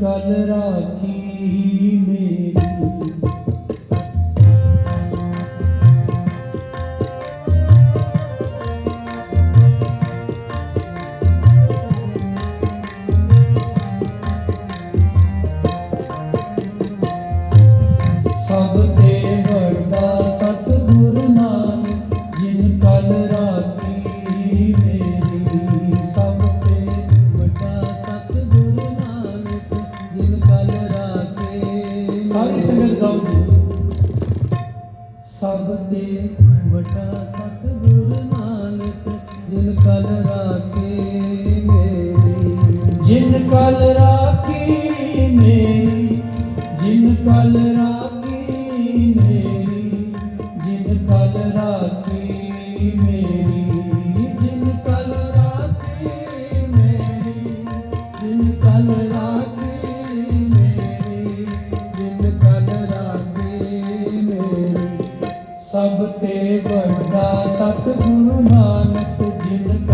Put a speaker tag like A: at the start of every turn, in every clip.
A: ਕਲ ਰਾਖੀ। ਗਾਉਂਦੇ ਸਭ ਤੇ ਵਟਾ ਸਤਿਗੁਰ ਨਾਨਕ ਜਿਨ ਕਲ ਰਾਖੇ ਮੇਰੀ ਜਿਨ ਕਲ ਰਾਖੀ ਮੇਰੀ, ਜਿਨ ਕਲ ਰਾਖੀ ਮੇਰੀ, ਜਿਨ ਕਲ ਰਾਖੀ ਮੇਰੀ।
B: गुरु नानक जिनका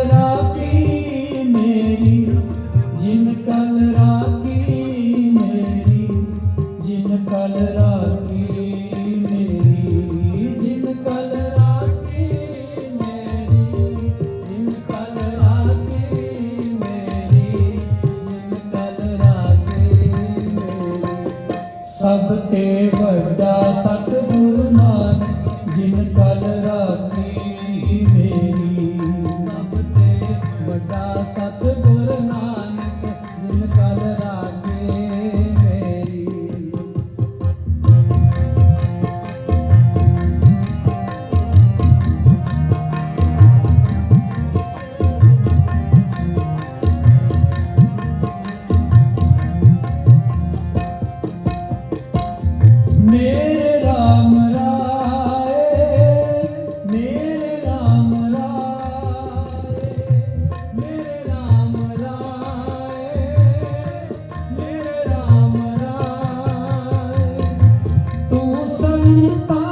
B: Yeah. संता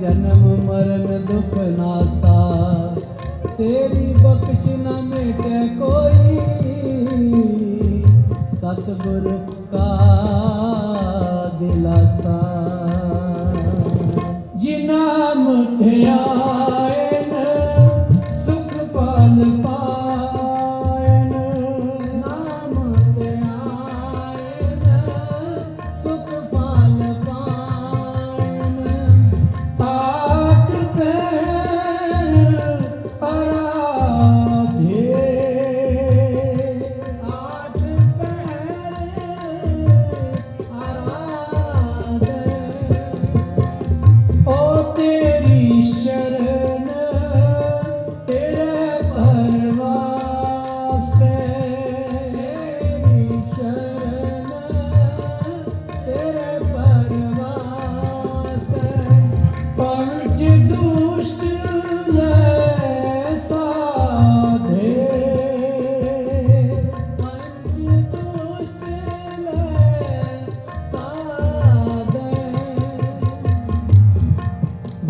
B: ਜਨਮ ਮਰਨ ਦੁਖ ਨਾਸਾ ਤੇਰੀ ਬਖਸ਼ ਨਾ ਮਿਟੇ ਕੋਈ। ਸਤਿਗੁਰ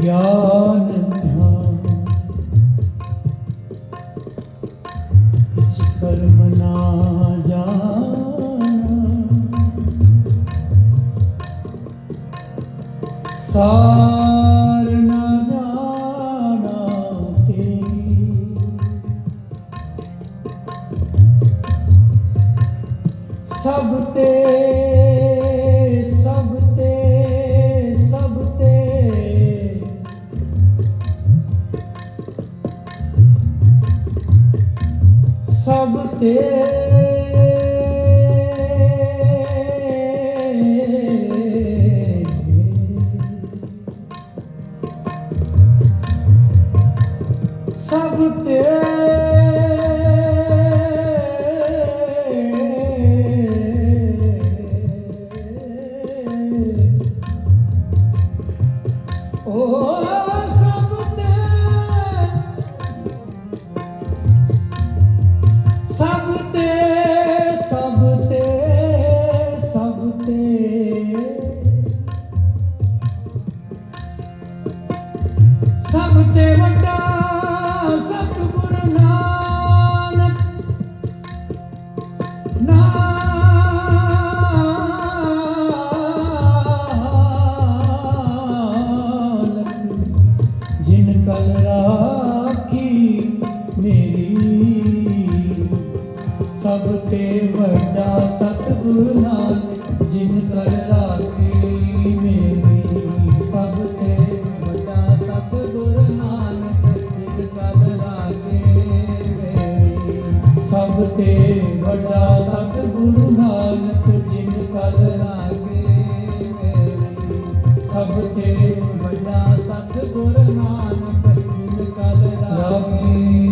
A: ਗਿਆਨ ਧਿਆਨ। ਕਿਛ ਕਰਮ ਨਾ ਜਾਣਾ। ਸਾਰ ਤੇ ਸਭ ਤੇ ਸਤਿਗੁਰ ਨਾਨਕ ਜਿਨ ਕਲ ਰਾਖੀ ਮੇਰੀ ਸਭ ਤੇ
B: ਵੱਡਾ ਸਤਿਗੁਰ ਨਾਨਕ, ਜਿਨ ਕਲ ਰਾਖੇ ਮੇਰੀ
A: ਸਭ ਤੇ ਵੱਡਾ ਸਤਿਗੁਰੂ ਨਾਨਕ ਜਿਨ ਕਲ
B: ਰਾਖੇ ਮੇਰੀ
A: ਸਭ ਤੇ
B: ਵੱਡਾ ਸਤਿਗੁਰ ਨਾਨਕ ਜਿਨ ਕਲ ਰਾਖੇ